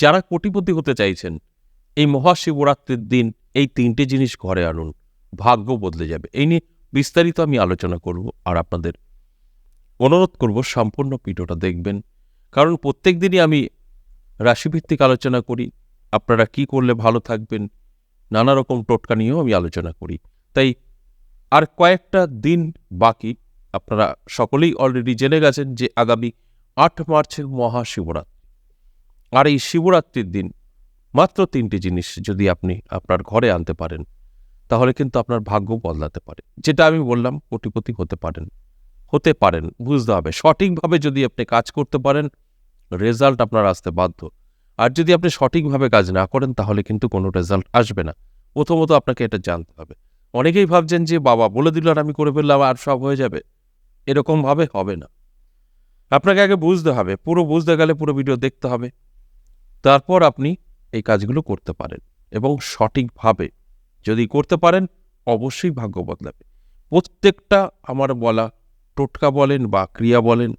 যারা কোটিপতি হতে চাইছেন, এই মহাশিবরাত্রির দিন এই তিনটে জিনিস ঘরে আনুন, ভাগ্য বদলে যাবে। এই নিয়ে বিস্তারিত আমি আলোচনা করব আর আপনাদের অনুরোধ করব সম্পূর্ণ ভিডিওটা দেখবেন। কারণ প্রত্যেক দিনই আমি রাশিভিত্তিক আলোচনা করি, আপনারা কি করলে ভালো থাকবেন, নানা রকম টোটকা নিয়েও আমি আলোচনা করি। তাই আর কয়েকটা দিন বাকি, আপনারা সকলেই অলরেডি জেনে গেছেন যে আগামী আট মার্চের মহাশিবরাত্রি। আর এই শিবরাত্রির দিন মাত্র তিনটি জিনিস যদি আপনি আপনার ঘরে আনতে পারেন, তাহলে কিন্তু আপনার ভাগ্য বদলাতে পারে। যেটা আমি বললাম, কোটিপতি হতে পারেন হতে পারেন, বুঝতে হবে। সঠিকভাবে যদি আপনি কাজ করতে পারেন, রেজাল্ট আপনার আসতে বাধ্য। আর যদি আপনি সঠিকভাবে কাজ না করেন, তাহলে কিন্তু কোনো রেজাল্ট আসবে না। প্রথমত আপনাকে এটা জানতে হবে। অনেকেই ভাবছেন যে, বাবা, বলে দিল আর আমি করে ফেললাম, আর সব হয়ে যাবে। এরকমভাবে হবে না। আপনাকে আগে বুঝতে হবে, পুরো বুঝতে গেলে পুরো ভিডিও দেখতে হবে। তারপর আপনি এই কাজগুলো করতে পারেন এবং সঠিকভাবে যদি করতে পারেন, অবশ্যই ভাগ্য বদলাবে। প্রত্যেকটা আমার বলা, টোটকা বলেন বা ক্রিয়া বলেন,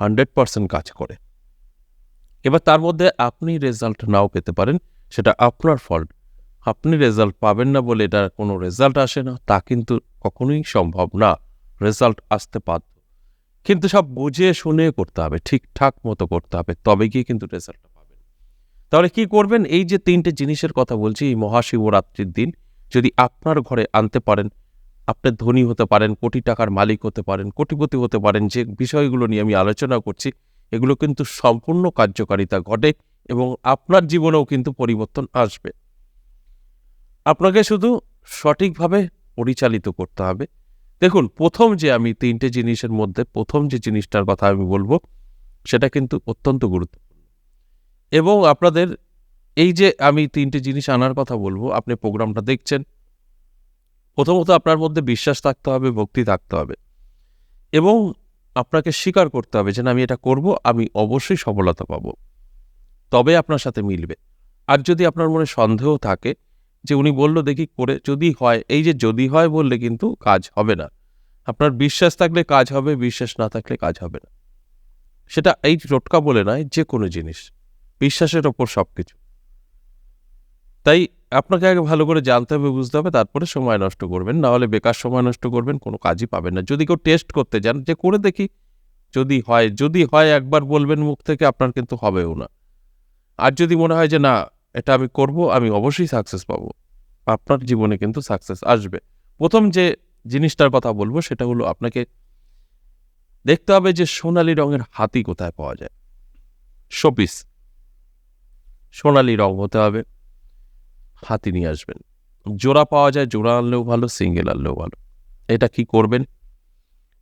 হান্ড্রেড পারসেন্ট কাজ করে। এবার তার মধ্যে আপনি রেজাল্ট নাও পেতে পারেন, সেটা আপনার ফল্ট। আপনি রেজাল্ট পাবেন না বলে এটা কোনো রেজাল্ট আসে না, তা কিন্তু কখনোই সম্ভব না। রেজাল্ট আসতে বাধ্য। কিন্তু সব বুঝে শুনে করতে হবে, ঠিকঠাক মতো করতে হবে তবে গিয়ে কিন্তু রেজাল্টটা পাবেন তাহলে কি করবেন? এই যে তিনটে জিনিসের কথা বলছি, এই মহাশিবরাত্রির দিন, যদি আপনার ঘরে আনতে পারেন, আপনি ধনী হতে পারেন, কোটি টাকার মালিক হতে পারেন, কোটিপতি হতে পারেন, যে বিষয়গুলো নিয়ে আমি আলোচনা করছি, এগুলো কিন্তু সম্পূর্ণ কার্যকারিতা ঘটে এবং আপনার জীবনেও কিন্তু পরিবর্তন আসবে। আপনাকে শুধু সঠিকভাবে পরিচালিত করতে হবে। দেখুন, প্রথম যে আমি তিনটে জিনিসের মধ্যে, প্রথম যে জিনিসটার কথা আমি বলব, সেটা কিন্তু অত্যন্ত গুরুত্বপূর্ণ এবং আপনাদের এই যে আমি তিনটে জিনিস আনার কথা বলব, আপনি প্রোগ্রামটা দেখছেন। প্রথমত আপনার মধ্যে বিশ্বাস থাকতে হবে, ভক্তি থাকতে হবে এবং আপনাকে স্বীকার করতে হবে যে না, আমি এটা করব, আমি অবশ্যই সফলতা পাব। তবে আপনার সাথে মিলবে। আর যদি আপনার মনে সন্দেহ থাকে যে উনি বলল দেখি করে যদি হয়, এই যে যদি হয় বললে কিন্তু কাজ হবে না। আপনার বিশ্বাস থাকলে কাজ হবে, বিশ্বাস না থাকলে কাজ হবে না। সেটা এই টোটকা বলে নয়, যে কোনো জিনিস। বিশ্বাসের ওপর সব কিছু তাই আপনাকে আগে ভালো করে জানতে হবে, বুঝতে হবে, তারপরে সময় নষ্ট করবেন। না হলে বেকার সময় নষ্ট করবেন, কোনো কাজই পাবেন না। যদি কেউ টেস্ট করতে যান, যে করে দেখি, যদি হয় যদি হয়, একবার বলবেন মুখ থেকে, আপনার কিন্তু হবেও না। আর যদি মনে হয় যে না, এটা আমি করব, আমি অবশ্যই সাকসেস পাবো। আপনার জীবনে কিন্তু সাকসেস আসবে। প্রথম যে জিনিসটার কথা বলব, সেটা হলো আপনাকে দেখতে হবে যে সোনালি রঙের হাতি কোথায় পাওয়া যায়। শোপিস। সোনালি রং হতে হবে। হাতি নিয়ে আসবেন। জোড়া পাওয়া যায়, জোড়া আনলেও ভালো, সিঙ্গেল আনলেও ভালো। এটা কি করবেন?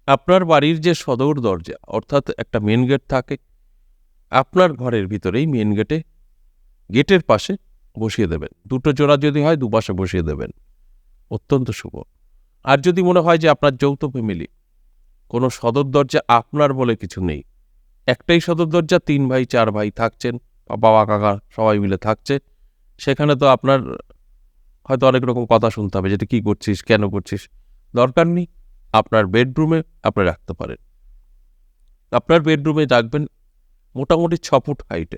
আপনার বাড়ির যে সদর দরজা, অর্থাৎ একটা মেন গেট থাকে, আপনার ঘরের ভিতরেই মেন গেটে গেটের পাশে বসিয়ে দেবেন। দুটো জোড়া যদি হয়, দুপাশে বসিয়ে দেবেন। অত্যন্ত শুভ। আর যদি মনে হয় যে আপনার যৌথ ফ্যামিলি কোনো সদর দরজা আপনার বলে কিছু নেই, একটাই সদর দরজা তিন ভাই, চার ভাই থাকছেন বাবা কাকা সবাই মিলে থাকছে। সেখানে তো আপনার হয়তো অনেক রকম কথা শুনতে হবে যেটা কী করছিস, কেন করছিস? দরকার নেই। আপনার বেডরুমে আপনি রাখতে পারেন। আপনার বেডরুমে রাখবেন মোটামুটি ছ ফুট হাইটে।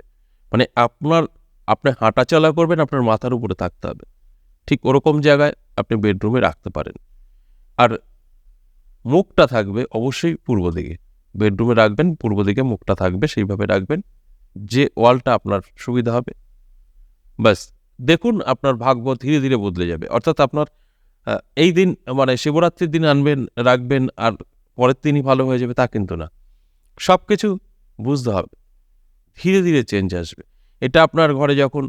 মানে আপনার, আপনি হাঁটা চলা করবেন, আপনার মাথার উপরে থাকতে হবে। ঠিক ওরকম জায়গায় আপনি বেডরুমে রাখতে পারেন। আর মুখটা থাকবে অবশ্যই পূর্ব দিকে। বেডরুমে রাখবেন, পূর্ব দিকে মুখটা থাকবে, সেইভাবে রাখবেন। যে ওয়ালটা আপনার সুবিধা হবে। ব্যাস, দেখুন আপনার ভাগ্য ধীরে ধীরে বদলে যাবে। অর্থাৎ আপনার এই দিন মানে শিবরাত্রির দিন আনবেন, রাখবেন আর পরের দিনই ভালো হয়ে যাবে তা কিন্তু না। সব কিছু বুঝতে হবে। ধীরে ধীরে চেঞ্জ আসবে। এটা আপনার ঘরে যখন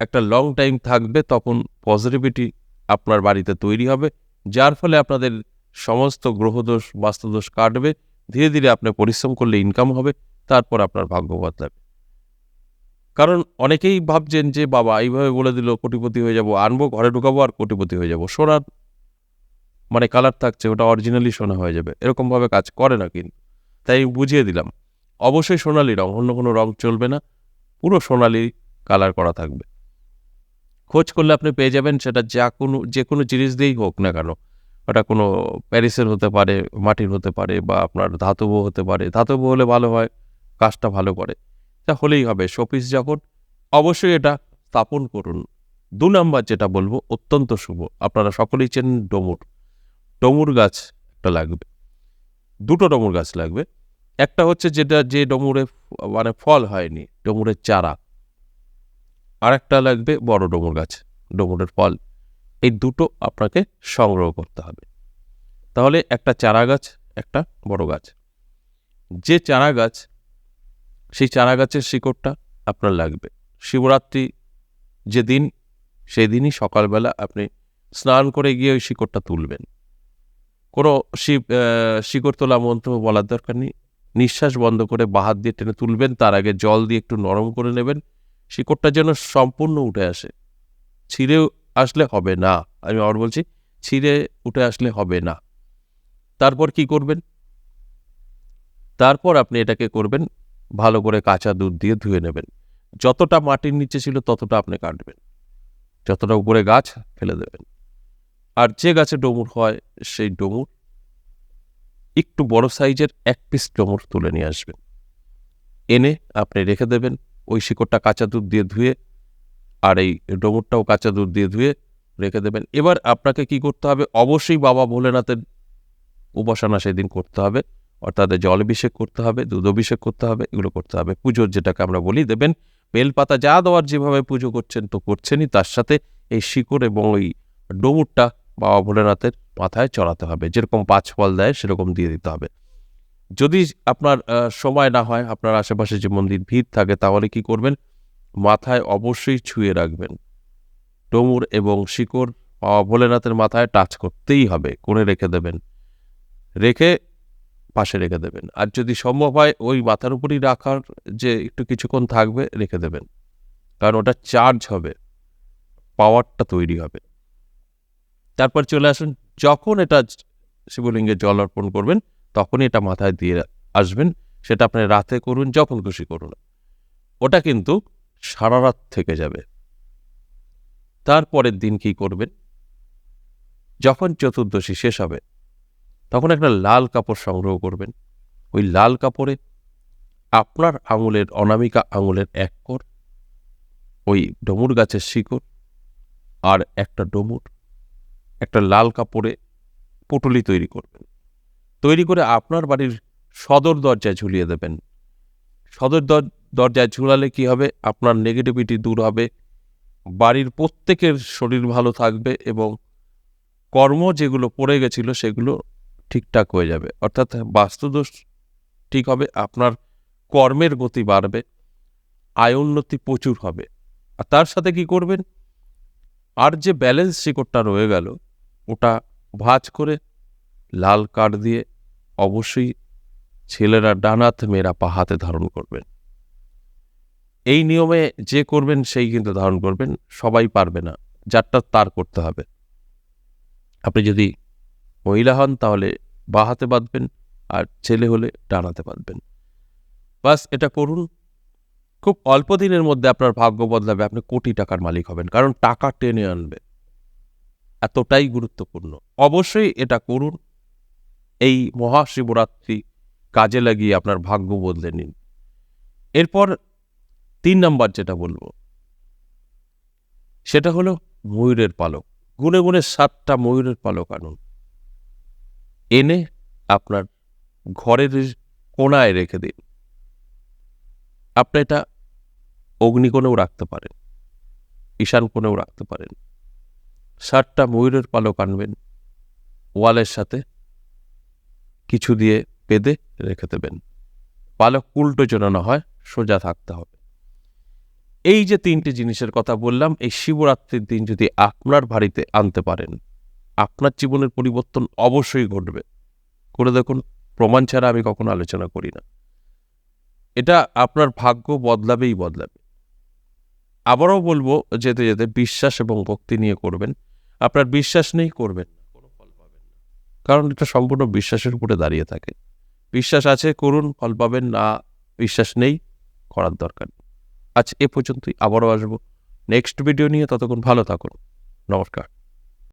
একটা লং টাইম থাকবে তখন পজিটিভিটি আপনার বাড়িতে তৈরি হবে, যার ফলে আপনাদের সমস্ত গ্রহদোষ, বাস্তুদোষ কাটবে। ধীরে ধীরে আপনি পরিশ্রম করলে ইনকাম হবে। তারপর আপনার ভাগ্য বদলাবে। কারণ অনেকেই ভাবছেন যে, বাবা, এইভাবে বলে দিল, কোটিপতি হয়ে যাব, আনব, ঘরে ঢুকাবো আর কোটিপতি হয়ে যাব। সোনার মানে কালার থাকছে, ওটা অরিজিনালি সোনা হয়ে যাবে। এরকমভাবে কাজ করে না কিন্তু। তাই বুঝিয়ে দিলাম, অবশ্যই সোনালি রং, অন্য কোনো রং চলবে না, পুরো সোনালি কালার করা থাকবে। খোঁজ করলে আপনি পেয়ে যাবেন, সেটা যা কোনো, যে কোনো জিনিস দিয়েই হোক না কেন। ওটা কোনো প্যারিসের হতে পারে, মাটির হতে পারে বা আপনার ধাতব হতে পারে। ধাতব হলে ভালো হয় কাজটা ভালো করে। তা হলেই হবে শোপিস যখন অবশ্যই এটা স্থাপন করুন। দু নম্বর যেটা বলব, অত্যন্ত শুভ। আপনারা সকলেই চেনেন ডমুর। ডমুর গাছ একটা লাগবে। দুটো ডমুর গাছ লাগবে। একটা হচ্ছে যেটা যে ডমুরে মানে ফল হয়নি, ডমুরের চারা। আর একটা লাগবে বড় ডমুর গাছ, ডমুরের ফল। এই দুটো আপনাকে সংগ্রহ করতে হবে। তাহলে একটা চারা গাছ, একটা বড় গাছ। যে চারা গাছ সেই চারা গাছের শিকড়টা আপনার লাগবে। শিবরাত্রি যেদিন সেই দিনই সকালবেলা আপনি স্নান করে গিয়ে ওই শিকড়টা তুলবেন। কোনো শিব শিকড় তোলা মন্ত্র বলার দরকার নেই। নিঃশ্বাস বন্ধ করে বাহাত দিয়ে টেনে তুলবেন, তার আগে জল দিয়ে একটু নরম করে নেবেন। শিকড়টা যেন সম্পূর্ণ উঠে আসে। ছিঁড়ে আসলে হবে না। আমি আবার বলছি, ছিঁড়ে উঠে আসলে হবে না। তারপর কি করবেন? তারপর আপনি এটাকে করবেন ভালো করে কাঁচা দুধ দিয়ে ধুয়ে নেবেন। যতটা মাটির নিচে ছিল ততটা আপনি কাটবেন। যতটা উপরে গাছ, ফেলে দেবেন। আর যে গাছে ডমুর হয়, সেই ডমুর, একটু বড় সাইজের এক পিস ডমুর তুলে নিয়ে আসবেন। এনে আপনি রেখে দেবেন, ওই শিকড়টা কাঁচা দুধ দিয়ে ধুয়ে, আর এই ডমুরটাও কাঁচা দুধ দিয়ে ধুয়ে রেখে দেবেন। এবার আপনাকে কি করতে হবে? অবশ্যই বাবা ভোলেনাথের উপাসনা সেদিন করতে হবে। অর্থাৎ জল অভিষেক করতে হবে, দুধ অভিষেক করতে হবে, এগুলো করতে হবে। পুজোর যেটাকে আমরা বলি, দেবেন বেলপাতা যা দেওয়ার যেভাবে পুজো করছেন তো করছেনই, তার সাথে এই শিকড় এবং ওই ডমুরটা বাবা ভোলেনাথের মাথায় চড়াতে হবে। যেরকম পাঁচ ফল দেয়, সেরকম দিয়ে দিতে হবে। যদি আপনার সময় না হয়, আপনার আশেপাশে যে মন্দির ভিড় থাকে, তাহলে কি করবেন? মাথায় অবশ্যই ছুঁয়ে রাখবেন। ডমুর এবং শিকড় বাবা ভোলেনাথের মাথায় টাচ করতেই হবে করে রেখে দেবেন। রেখে পাশে রেখে দেবেন। আর যদি সম্ভব হয়, ওই মাথার উপরই রাখার যে একটু কিছুক্ষণ থাকবে, রেখে দেবেন। কারণ ওটা চার্জ হবে পাওয়ারটা তৈরি হবে। তারপর চলে আসুন, যখন এটা শিবলিঙ্গে জল অর্পণ করবেন, তখনই এটা মাথায় দিয়ে আসবেন, সেটা আপনি রাতে করুন, যখন খুশি করুন। ওটা কিন্তু সারা রাত থেকে যাবে। তারপরের দিন কি করবেন? যখন চতুর্দশী শেষ হবে তখন একটা লাল কাপড় সংগ্রহ করবেন। ওই লাল কাপড়ে আপনার আঙুলের অনামিকা আঙুলের এক কর ওই ডমুর গাছের শিকড় আর একটা ডমুর, একটা লাল কাপড়ে পুটুলি তৈরি করবেন। তৈরি করে আপনার বাড়ির সদর দরজায় ঝুলিয়ে দেবেন। সদর দর- দরজায় ঝুলালে কি হবে? আপনার নেগেটিভিটি দূর হবে। বাড়ির প্রত্যেকের শরীর ভালো থাকবে এবং কর্ম যেগুলো পড়ে গেছিল সেগুলো ঠিকঠাক হয়ে যাবে। অর্থাৎ বাস্তুদোষ ঠিক হবে, আপনার কর্মের গতি বাড়বে, আয় উন্নতি প্রচুর হবে। আর তার সাথে কি করবেন? আর যে ব্যালেন্স শিকড়টা রয়ে গেল, ওটা ভাঁজ করে লাল কাঠ দিয়ে অবশ্যই ছেলেরা ডানাত মেয়েরা পা হাতে ধারণ করবেন। এই নিয়মে যে করবেন সেই কিন্তু ধারণ করবেন, সবাই পারবে না, যারটা তার করতে হবে। আপনি যদি মহিলা হন, তাহলে বা হাতে বাঁধবেন আর ছেলে হলে ডানাতে বাঁধবেন। বাস, এটা করুন। খুব অল্প দিনের মধ্যে আপনার ভাগ্য বদলাবে, আপনি কোটি টাকার মালিক হবেন, কারণ টাকা টেনে আনবে। এতটাই গুরুত্বপূর্ণ। অবশ্যই এটা করুন। এই মহাশিবরাত্রি কাজে লাগিয়ে আপনার ভাগ্য বদলে নিন। এরপর তিন নাম্বার যেটা বলব, সেটা হলো ময়ূরের পালক। গুনে গুনে সাতটা ময়ূরের পালক আনুন। এনে আপনার ঘরের কোনায় রেখে দিন। আপনি এটা অগ্নিকোণেও রাখতে পারেন ঈশান কোণেও রাখতে পারেন। ষাটটা ময়ূরের পালক আনবেন, ওয়ালের সাথে কিছু দিয়ে বেঁধে রেখে দেবেন। পালক উল্টো যেন না হয়, সোজা থাকতে হবে। এই যে তিনটি জিনিসের কথা বললাম, এই শিবরাত্রির দিন যদি আপনার বাড়িতে আনতে পারেন আপনার জীবনের পরিবর্তন অবশ্যই ঘটবে। করে দেখুন, প্রমাণ ছাড়া আমি কখনো আলোচনা করি না। এটা আপনার ভাগ্য বদলাবেই বদলাবে। আবারও বলব, যেতে যেতে বিশ্বাস এবং ভক্তি নিয়ে করবেন। আপনার বিশ্বাস নেই করবেন কারণ এটা সম্পূর্ণ বিশ্বাসের উপরে দাঁড়িয়ে থাকে। বিশ্বাস আছে, করুন, ফল পাবেন, না বিশ্বাস নেই, করার দরকার। আজ এ পর্যন্তই, আবারও আসব। নেক্সট ভিডিও নিয়ে ততক্ষণ ভালো থাকুন। নমস্কার।